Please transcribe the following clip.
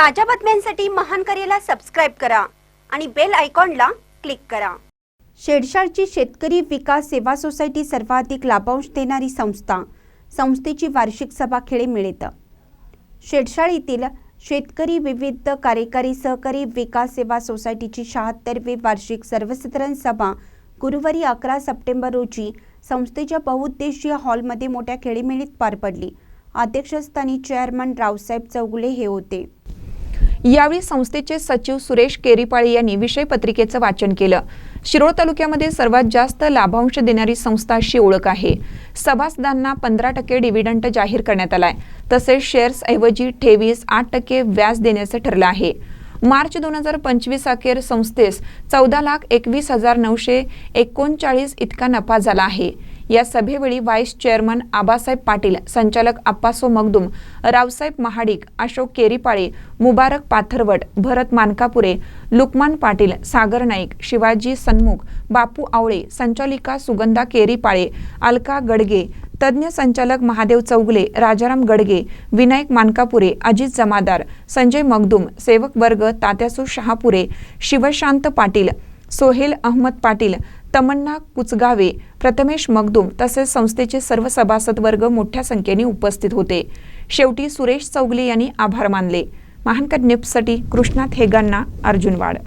ताज्या बातम्यांसाठी महान करेला सबस्क्राईब करा आणि बेल आयकॉनला क्लिक करा. शेडशाळची शेतकरी विकास सेवा सोसायटी सर्वाधिक लाभांश देणारी संस्था. संस्थेची वार्षिक सभा खेळे मिळत शेडशाळ येथील शेतकरी विविध कार्यकारी सहकारी विकास सेवा सोसायटीची शहात्तरवी वार्षिक सर्वसाधारण सभा गुरुवारी अकरा सप्टेंबर रोजी संस्थेच्या बहुउद्देशीय हॉलमध्ये मोठ्या खेळीमेळीत पार पडली. अध्यक्षस्थानी चेअरमन रावसाहेब चौगुले हे होते. यावेळी संस्थेचे सचिव सुरेश केरीपाळे यांनी विषय पत्रिकेचं वाचन केलं. शिरोळ तालुक्यामध्ये सर्वात जास्त लाभांश देणारी संस्था अशी ओळख आहे. सभासदांना पंधरा टक्के डिव्हिडंट जाहीर करण्यात आलाय. तसेच शेअर्स ऐवजी ठेवीस आठ टक्के व्याज देण्याचं ठरलं आहे. मार्च दोन हजार पंचवीस अखेर संस्थेस चौदा लाख एकवीस हजार नऊशे एकोणचाळीस इतका नफा झाला आहे. या सभेवेळी व्हाईस चेअरमन आबासाहेब पाटील संचालक आप्पासो मगदुम रावसाहेब महाडिक अशोक केरीपाळे मुबारक पाथरवट भरत मानकापुरे लुकमान पाटील सागर नाईक शिवाजी सन्मुख बापू आवळे संचालिका सुगंधा केरीपाळे अलका गडगे तज्ज्ञ संचालक महादेव चौगले राजाराम गडगे विनायक मानकापुरे अजित जमादार संजय मगदुम सेवक वर्ग तात्यासू शहापुरे शिवशांत पाटील सोहेल अहमद पाटील तमन्ना कुचगावे प्रथमेश मगदुम तसेच संस्थेचे सर्व सभासद वर्ग मोठ्या संख्येने उपस्थित होते. शेवटी सुरेश चौगले यांनी आभार मानले. महानकर निप्ससाठी कृष्णात हेगांना अर्जुनवाड